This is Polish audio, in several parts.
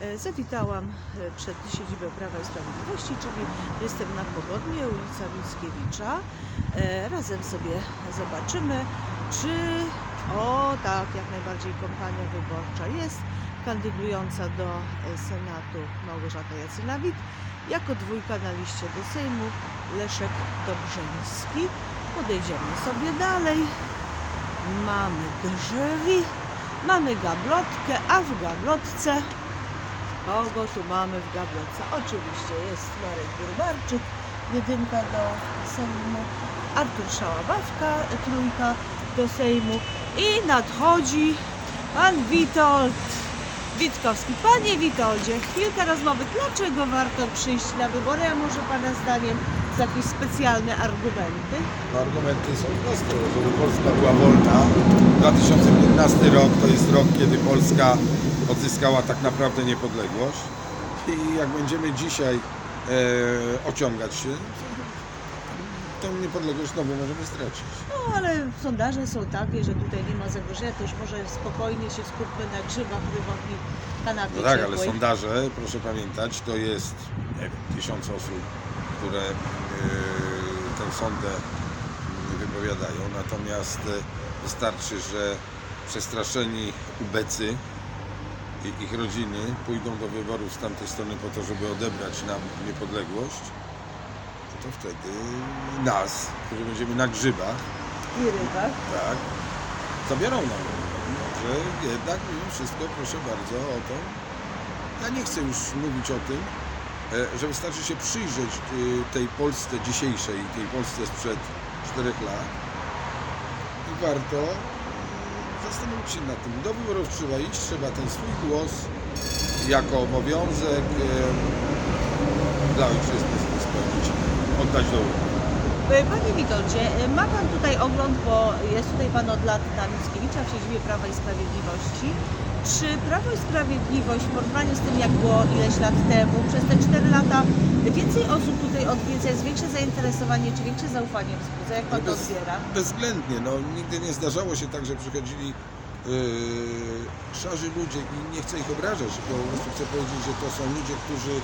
E, Zawitałam e, przed siedzibę Prawa i Sprawiedliwości, czyli jestem na Pogodnie, ulica Mickiewicza. E, Razem sobie zobaczymy, czy o tak, jak najbardziej kampania wyborcza jest. Kandydująca do Senatu Małgorzata Jacynawit, jako dwójka na liście do Sejmu Leszek Dobrzyński. Podejdziemy sobie dalej. Mamy drzewi, mamy gablotkę, a w gablotce Kogo tu mamy w gablotce? Oczywiście jest Marek Gurbarczyk, jedynka do Sejmu, Artur Szałabawka, trójka do Sejmu i nadchodzi pan Witold Witkowski. Panie Witoldzie, chwilka rozmowy. Dlaczego warto przyjść na wybory, a może pana zdaniem jakieś specjalne argumenty? Argumenty są proste, żeby Polska była wolna. 2015 rok to jest rok, kiedy Polska odzyskała tak naprawdę niepodległość. I jak będziemy dzisiaj e, ociągać się, to tę niepodległość znowu możemy stracić. No ale sondaże są takie, że tutaj nie ma zagrożenia, to już może spokojnie się skupmy na grzybach, prywatnej kanapie No tak, ale ciepłej. sondaże, proszę pamiętać, to jest nie wiem, tysiąc osób, które e, tę sondę wypowiadają. Natomiast e, wystarczy, że przestraszeni ubecy i ich rodziny pójdą do wyborów z tamtej strony po to, żeby odebrać nam niepodległość, no to wtedy nas, którzy będziemy na grzybach, I rybach. tak, zabiorą nam. Że jednak mimo wszystko, proszę bardzo, o to. Ja nie chcę już mówić o tym, e, że wystarczy się przyjrzeć e, tej Polsce dzisiejszej, tej Polsce sprzed 4 lat i warto zastanowić się nad tym. Do wyborów trzeba iść, trzeba ten swój głos jako obowiązek dla ojczyzny spełnić, oddać do urny. E, Panie Witoldzie, e, ma Pan tutaj ogląd, bo jest tutaj Pan od lat na Mickiewicza w siedzibie Prawa i Sprawiedliwości. Czy Prawo i Sprawiedliwość w porównaniu z tym, jak było ileś lat temu, przez te 4 lata więcej osób tutaj odwiedza, jest większe zainteresowanie, czy większe zaufanie wzbudza? Jak Pan to Bez- odbiera? Bezwzględnie, no nigdy nie zdarzało się tak, że przychodzili yy, szarzy ludzie i nie chcę ich obrażać, tylko po prostu chcę powiedzieć, że to są ludzie, którzy e,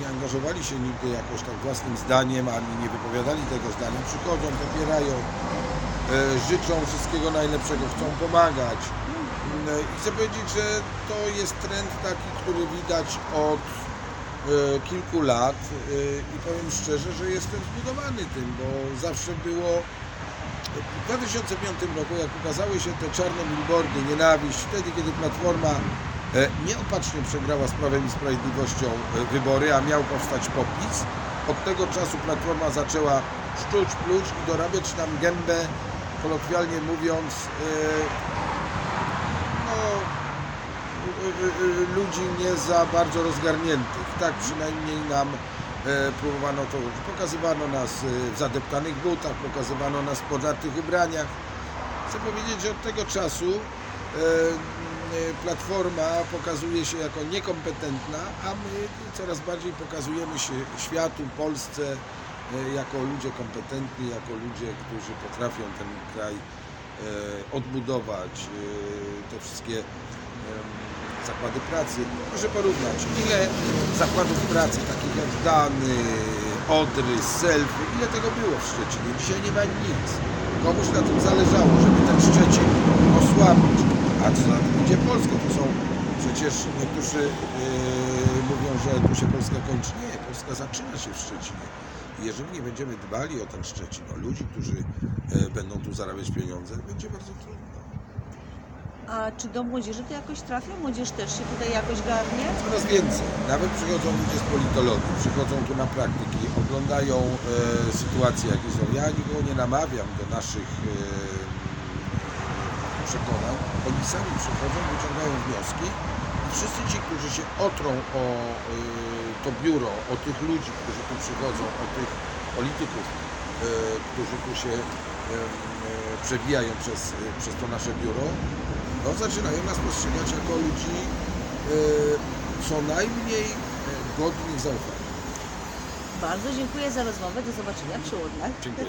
nie angażowali się nigdy jakoś tak własnym zdaniem, ani nie wypowiadali tego zdania. Przychodzą, popierają, e, życzą wszystkiego najlepszego, chcą pomagać. Mm, I chcę powiedzieć, że to jest trend taki, który widać od e, kilku lat e, i powiem szczerze, że jestem zbudowany tym, bo zawsze było w 2005 roku, jak ukazały się te czarne billboardy, nienawiść, wtedy kiedy Platforma e, nieopatrznie przegrała z Prawem i Sprawiedliwością e, wybory, a miał powstać popis, od tego czasu Platforma zaczęła szczuć, pluć i dorabiać nam gębę, kolokwialnie mówiąc, e, ludzi nie za bardzo rozgarniętych. Tak przynajmniej nam e, próbowano to, pokazywano nas e, w zadeptanych butach, pokazywano nas w podartych ubraniach. Chcę powiedzieć, że od tego czasu e, Platforma pokazuje się jako niekompetentna, a my coraz bardziej pokazujemy się światu, Polsce jako ludzie kompetentni, jako ludzie, którzy potrafią ten kraj odbudować, te wszystkie zakłady pracy. Proszę porównać, ile zakładów pracy, takich jak Dany, Odry, Selfy, ile tego było w Szczecinie. Dzisiaj nie ma nic. Komuś na tym zależało, żeby ten Szczecin osłabić. A co za tym idzie Polska? To są przecież niektórzy yy, mówią, że tu się Polska kończy. Nie, Polska zaczyna się w Szczecinie. Jeżeli nie będziemy dbali o ten Szczecin, o ludzi, którzy e, będą tu zarabiać pieniądze, będzie bardzo trudno. A czy do młodzieży to jakoś trafia? Młodzież też się tutaj jakoś garnie? Coraz więcej. Nawet przychodzą ludzie z politologii, przychodzą tu na praktyki, oglądają e, sytuacje, jakie są. Ja nikogo nie namawiam do naszych e, przekonań. Oni sami przychodzą, wyciągają wnioski i wszyscy ci, którzy się otrą o e, to biuro, o tych ludzi, którzy tu przychodzą, o tych polityków, e, którzy tu się e, przebijają przez, e, przez to nasze biuro, no, zaczynają nas postrzegać jako ludzi e, co najmniej e, godnych zaufania. Bardzo dziękuję za rozmowę. Do zobaczenia przy urnach. Dziękuję.